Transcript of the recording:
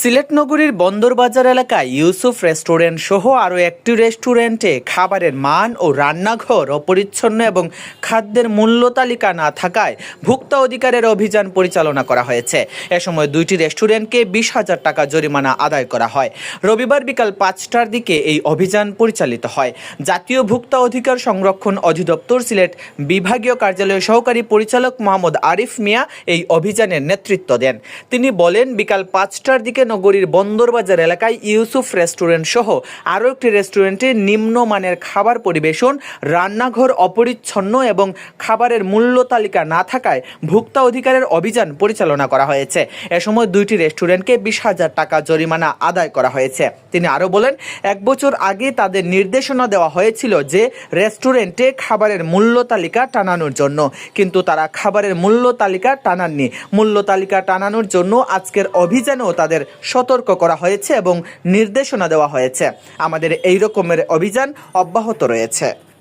সিলেট নগরীর বন্দরবাজার এলাকায় ইউসুফ রেস্টুরেন্ট সহ আরও একটি রেস্টুরেন্টে খাবারের মান ও রান্নাঘর অপরিচ্ছন্ন এবং খাদ্যের মূল্য তালিকা না থাকায় ভোক্তা অধিকারের অভিযান পরিচালনা করা হয়েছে। এ সময় দুইটি রেস্টুরেন্টকে বিশ হাজার টাকা জরিমানা আদায় করা হয়। রবিবার বিকাল পাঁচটার দিকে এই অভিযান পরিচালিত হয়। জাতীয় ভোক্তা অধিকার সংরক্ষণ অধিদপ্তর সিলেট বিভাগীয় কার্যালয়ের সহকারী পরিচালক মোহাম্মদ আরিফ মিয়া এই অভিযানের নেতৃত্ব দেন। তিনি বলেন, বিকাল পাঁচটার দিকে নগরীর বন্দরবাজার এলাকায় ইউসুফ রেস্টুরেন্ট সহ আরও একটি রেস্টুরেন্টে নিম্নমানের খাবার পরিবেশন, রান্নাঘর অপরিচ্ছন্ন এবং খাবারের মূল্য তালিকা না থাকায় ভোক্তা অধিকারের অভিযান পরিচালনা করা হয়েছে। এ সময় দুইটি রেস্টুরেন্টকে বিশ হাজার টাকা জরিমানা আদায় করা হয়েছে। তিনি আরও বলেন, এক বছর আগে তাদের নির্দেশনা দেওয়া হয়েছিল যে রেস্টুরেন্টে খাবারের মূল্য তালিকা টানানোর জন্য। কিন্তু তারা খাবারের মূল্য তালিকা টানাননি। মূল্য তালিকা টানানোর জন্য আজকের অভিযানেও তাদের সতর্ক করা হয়েছে এবং নির্দেশনা দেওয়া হয়েছে। আমাদের এই রকমের অভিযান অব্যাহত রয়েছে।